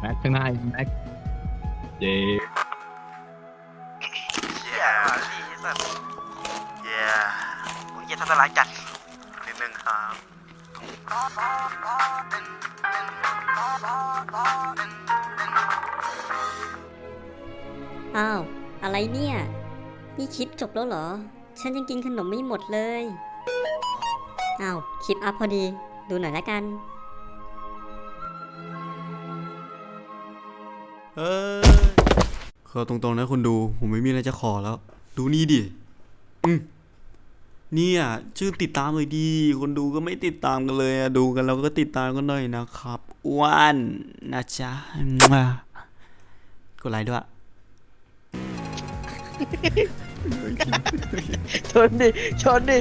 แม็กข้างหน้าอีกแม็กเย้เชี่ยดีสัสเย้โอ้ยเหี้ยทัศนายจัดนิดนึงครับอ้าว อะไรเนี่ย นี่คลิปจบแล้วเหรอ ฉันยังกินขนมไม่หมดเลย อ้าว คลิปอัพพอดี ดูหน่อยละกัน เออขอตรงๆนะคนดู ผมไม่มีอะไรจะขอแล้ว ดูนี่ดิ อืมเนี่ย ชื่อติดตามเลยดี คนดูก็ไม่ติดตามกันเลยอะดูกันเราก็ติดตามกันหน่อยนะครับอ้วนนะจ๊ะกดไลค์ด้วยชนดิ ชนดิ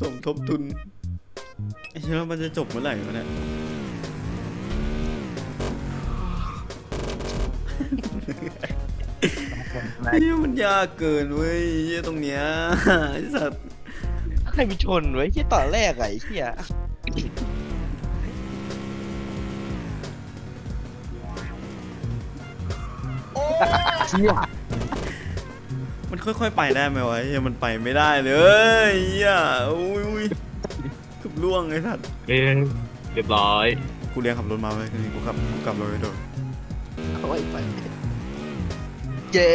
สมทบทุนไอ้เชื่อมันจะจบเมื่อไหร่วะเนี่ยนี่มันยากเกินเว้ยเหี้ยตรงเนี้ยไอ้สัตว์ใครไปชนไว้ที่ตอนแรกอะไอ้เหี้ยเชี่ย มันค่อยๆไปได้ไหมวะเฮียมันไปไม่ได้เลยเฮียอุ้ยอุ้ยเกือบล่วงไอ้สัตว์เอ้ยเรียบร้อยกูเรียนขับรถมาเว้ยกูขับกูขับรถไปโดนโอ้ยไปเย้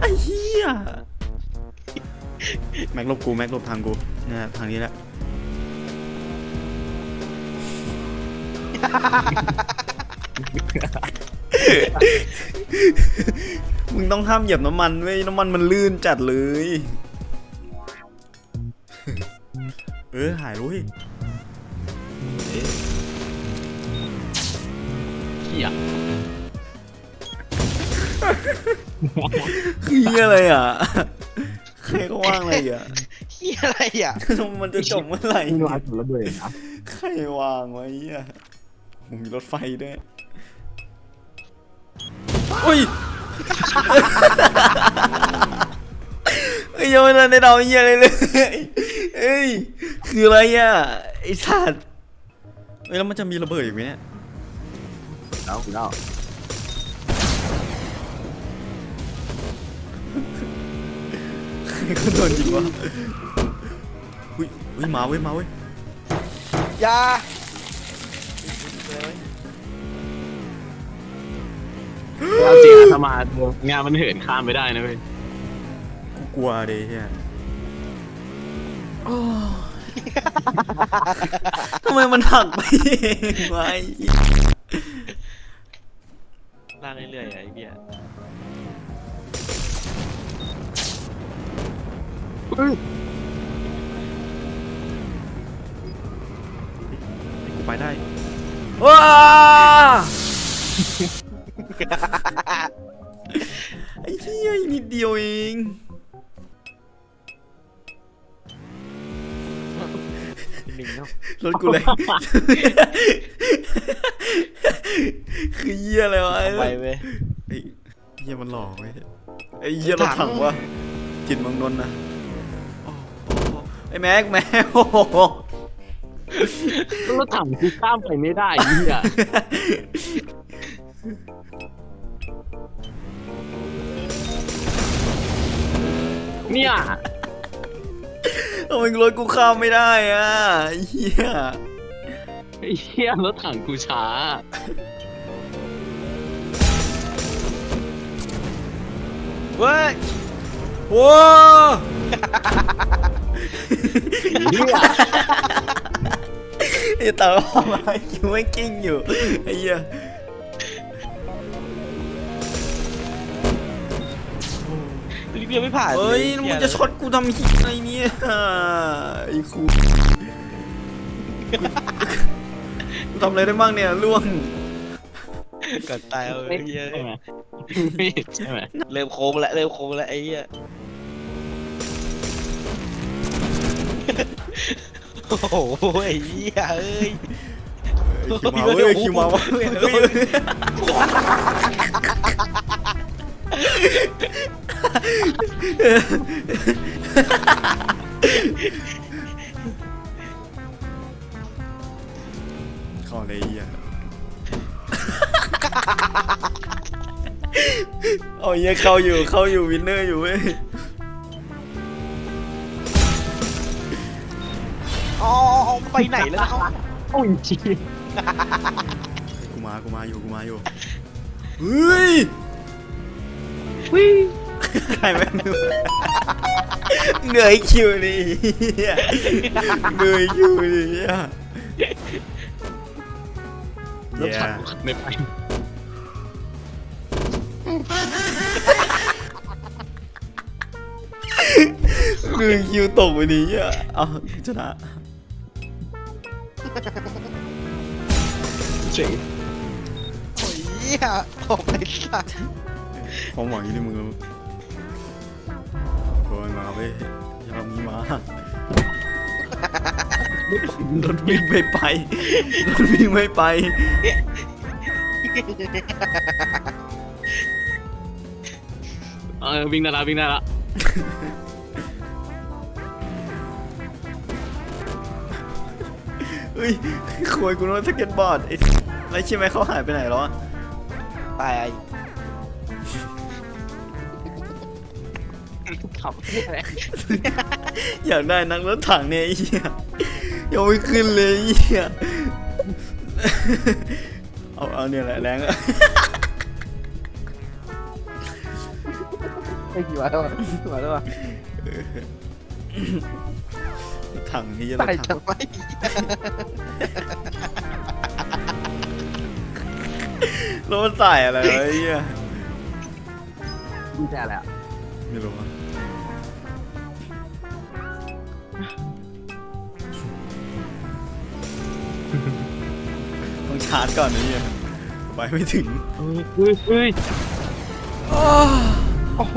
ไอ้เฮียแม็กลบกูแม็กลบทางกูเนี่ยทางนี้แหละ มึงต้องห้ามเหยียบน้ำมันเว้ยน้ำมันมันลื่นจัดเลย เออหายรู้ยเชี่ยคือเหี้ยอะไรอะใครก็ว่างอะไรอะเหี้ยอะไรอะมันจะจบเมื่อไหร่นี่วางจบแล้วด้วยนะใครวางไว้เหี้ยผมมีรถไฟด้วยอุ้ย เอ้ยยังไม่ทันได้เดาเหี้ยอะไรเลยเอ้ยคืออะไรอะไอ้สัตว์เอ้ยแล้วมันจะมีระเบิดอีกไหมเนี่ยแล้วแล้วใครก็โดนยิงวะอุ้ยอุ้ยมาเว้ยมาเว้ย อยา เอาจริงอะถ้ามางานมันเหินข้ามไปได้นะเว้ยกูกลัวเดยเฮียโอ้ทำไมมันหักไปเองวะไอ้เหี้ยลากเรื่อยๆอะไอ้เหี้ยกูไปได้ว้า ไอ้เหี้ยอีกนิดเดียวเองลิงเนาะรถกูเลย คือเหี้ยอะไรวะเอาไปเว้ยไอ้เหี้ยมันหลอกเว้ยไอ้เหี้ยรถถังวะจิตเมังนนท์นะโอ้โหไอ้แม็กแม็กโอ้โหรถถังกูข้ามไปไม่ได้เหี้ย เนี่ยทำไมรถกูข้ามไม่ได้อะไอ้เหี้ยไอ้เหี้ยรถถังกูช้า เว้ยโว้เหี้ยไอ้ตาออกมาคิวไม่กิ้งอยู่ไอ้เหี้ย ลิงยังไม่ผ่านเฮ้ยลมึงจะช็อตกูทำเหี้ยอะไรเนี่ยไอ้ครูกูทำอะไรได้บ้างเนี่ยล่วงกัดตายเอาไอ้เหี้ยใช่ไหมไม่ใช่ไหมเริ่มโค้งแล้วเริ่มโค้งแล้วไอ้เหี้ยโอ้โหไอ้เหี้ยเอ้ยคิวมาเว้ยคิวมาเว้ย เฮ้ยเข้าเลยไอ้เหี้ยเอาเหี้ยเข้าอยู่เข้าอยู่วินเนอร์อยู่เว้ยอ๋อไปไหนแล้วเขาโอ้ยจีกูมากูมาอยู่กูมาอยู่เฮ้ยวิ่ง ใครแม่งดูเหนื่อยคิวนี่เหี้ยเหนื่อยคิวนี่เหี้ยรถถังไม่ไปเหนื่อยคิวตกไปนี่เหี้ยเอาชนะเจ๋งโอ้ยเหี้ยผมไอ้สัสความหวังอยู่ที่มึงแล้วโอยามนี้มารถวิ่งไม่ไปรถวิ่งไม่ไป เออวิ่งได้ละวิ่งได้ละเฮ้ยควยกูนึกว่าสเก็ตบอร์ดไอ้ไรใช่ไหมเขาหายไปไหนแล้วอะ ตาย ไอ้ขับอยากได้นักรถถังเนี่ยไอ้เหี้ยยังไม่ขึ้นเลยไอ้เหี้ยเอาเอาเนี่ยแหละแรงอะไอ้กี่วันแล้ววะกี่วันแล้ววะถังนี่จะตายถัจังงไหมรถใส่อะไรวะไอ้เหี้ยดีใจแหละไม่รู้อะ ต้องชาร์จก่อนนะเหี้ยไปไม่ถึงเฮ้ยเฮ้ยเฮ้ยโอ้โห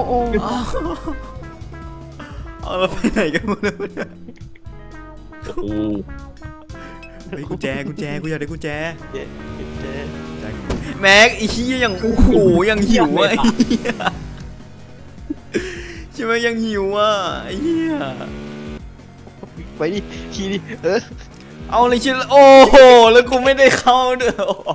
เอาเราไปไหนกันหมดแล้วเนี่ยโอ้โหเฮ้ยกุญแจกุญแจกูอยากได้กุญแจเจ๊เจ๊แม็กไอ้เหี้ยยังโอ้โหยังหิวอะไอ้เหี้ยใช่ไหมยังหิวอะไอ้เหี้ยไปดิขี่ดิเออ เอาเลยชิโอ้โห แล้วกูไม่ได้เข้าด้วยโอ้โห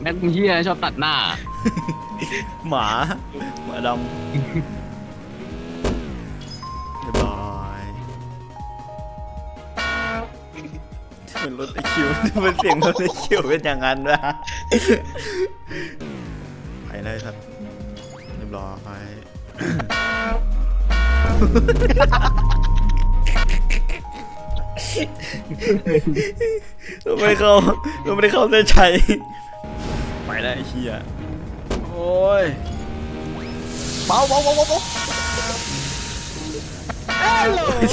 แม่งเฮียชอบตัดหน้า หมา หมาดำเรียบร้อยเป็นรถไอคิวเป็นเสียงรถไอคิวเป็นอย่างนั้นวะไปเลยครับเรียบร้อย เราไม่ได้เข้าเราไม่ได้เข้าเส้นชัยไปแล้วไอ้เหี้ยโอ้ยเบาเบาเบาเบาเบา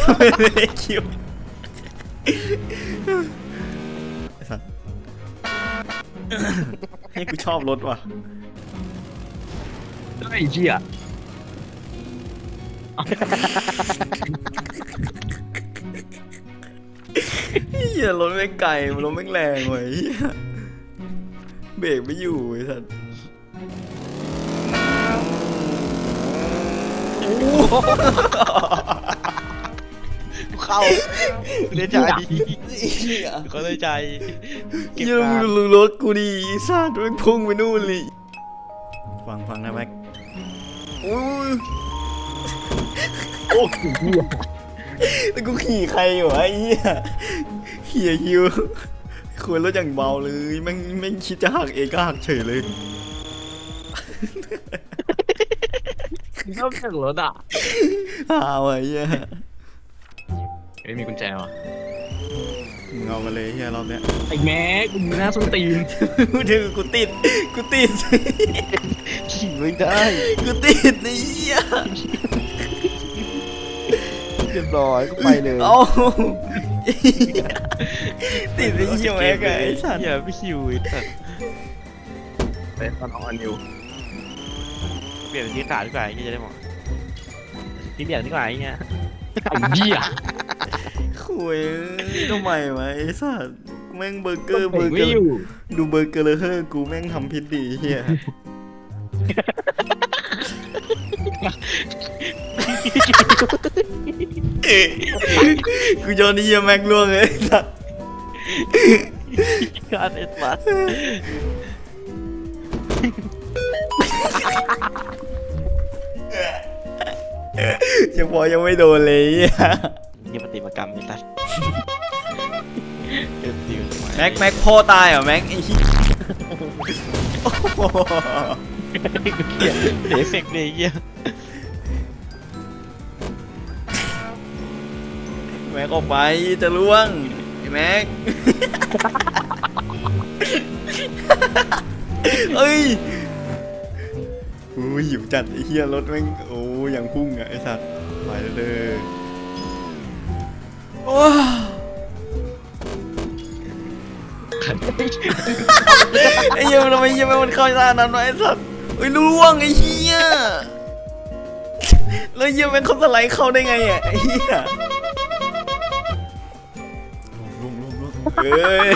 ทำไมไม่ได้คิวไอ้สัสให้กูชอบรถว่ะ ไอ้เหี้ย เหี้ยรถไม่งไกลรถไม่งแรงว่ะไอ้เหี้ยเบรกไม่อยู่ไอ้สัสเข้าเล่นใจเหี้ยเขาเล่นใจเก็บเหี้ยงานมึงดูรถกูดิไอ้สัสมันพุ่งไปนู่นเลย อ้โหเหี้ยแล้วกูขี่ใครอยู่วะไอ้เหี้ยขี่ไอ้คิวควรรถอย่างเบาเลยแม่งแม่งคิดจะหักเองก็หักเฉยเลยชอบแต่งรถอะหาวะไอ้เหี้ยเฮ้ยมีกุญแจวะมึงเอามาเลยเฮียรอบเนี้ย ไอ้แม็กมึงหน้าส้นตีนกูถึงกูติด กูติด ขี่ไม่ได้ กูติดไอ้เหี้ย เรียบร้อยก็ไปเลยเอาติดไอ้เหี้ยแม็กอะไอ้สัตว์เหี้ยไม่คิวไอ้สัสไปตอนออนนิวเปลี่ยนเป็นที่ขาดดีกว่าไอ้เหี้ยจะได้หมดที่เปลี่ยนดีกว่าไอ้เงี้ยไอ้เหี้ยคุยทำไมวะไอ้สัตว์แม่งเบอร์เกอร์เบเบรอกร์เกไม่ออยู่ร์ดูเบอร์เกอร์เลอเฮอร์กูแม่งทำพิษดีเฮีย กูโยนไอ้เฮียแม็กล่วงเลยไอ้สัตว์การเอ็ดมายังพอยังไม่โดนเลยเหี้ยนี่ปฏิมากรรมไอ้สัสเอ็ดดิวแม็กแม็กพ่อตายเหรอแม็กไอ้เหี้ยโอ้โหเดฟเฟกต์เลยไอ้เหี้ย แม็กออกไปจะล่วงไอ้แม็ก เอ้ยโอ้ยหิวจัดไอ้เหี้ยรถแม่งโอ้ยอย่างพุ่งอะไอ้สัตว์ไปแล้วเด้อโอ้ไอ้เหี้ยมันทำไมเหี้ยมมันเข้าท่านั้นวะไอ้สัตว์เอ้ยล่วงไอ้เหี้ยแล้วเหี้ยแม่งเขาสไลด์เข้าได้ไงอะไอ้เหี้ย เอ้ย